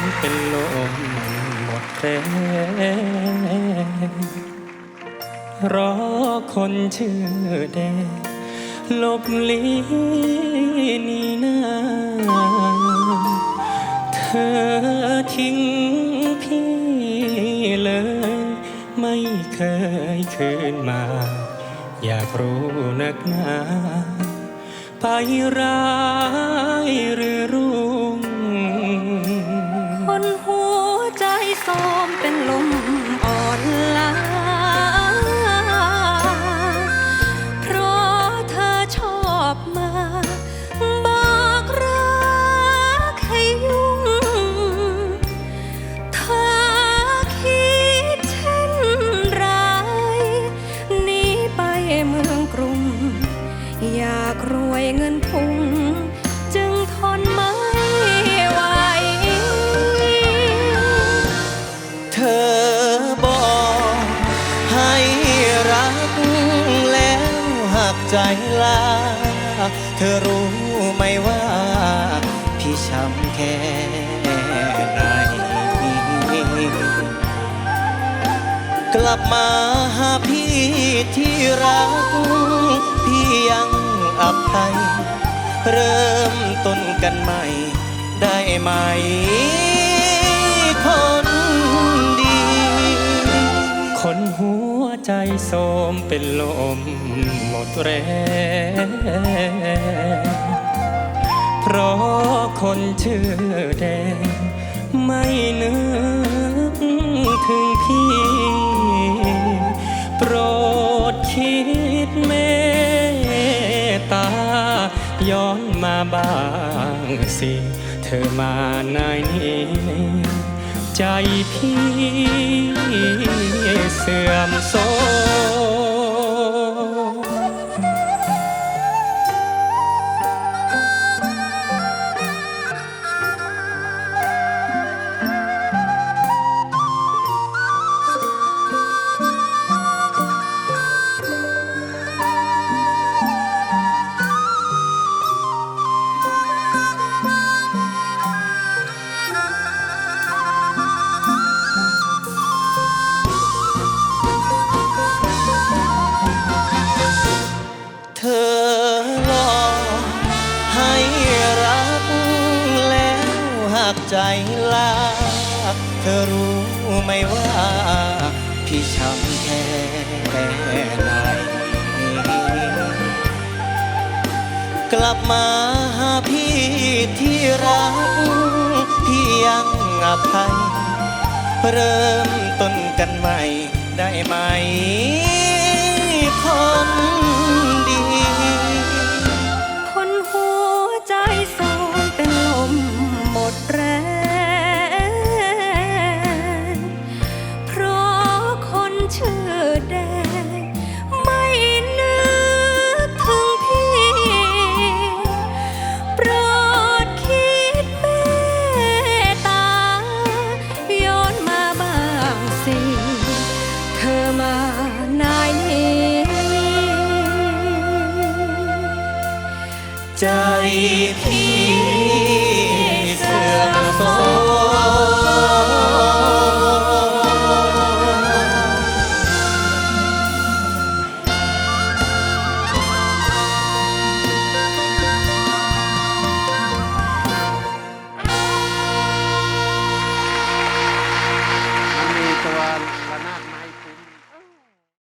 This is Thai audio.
มเป็นลมหมดแรงรอคนชื่อแดงหลบลีหนี่นาเธอทิ้งพี่เลย ไม่เคยคืนมา อยากรู้นักหนา ไปร้ายหรือรุ่ ใจลา เธอรู้ไหมว่า พี่ช้ำแค่ไหนกลับมาหาพี่ที่รัก พี่ยังอภัยเริ่มต้นกันใหม่ได้ไหมคน โทรมเป็นลมหมดแรงเพราะคนชื่อแดง ไม่นึกถึงพี่ โปรดคิดเมตตา ย้อนมาบ้างสิ เธอมาในนี้ใจพี่ เสื่อมโทรม ใจลา เธอรู้ไหมว่า พี่ช้ำแค่ไหนกลับมาหาพี่ที่รัก พี่ยังอภัยเริ่ม ใจพี่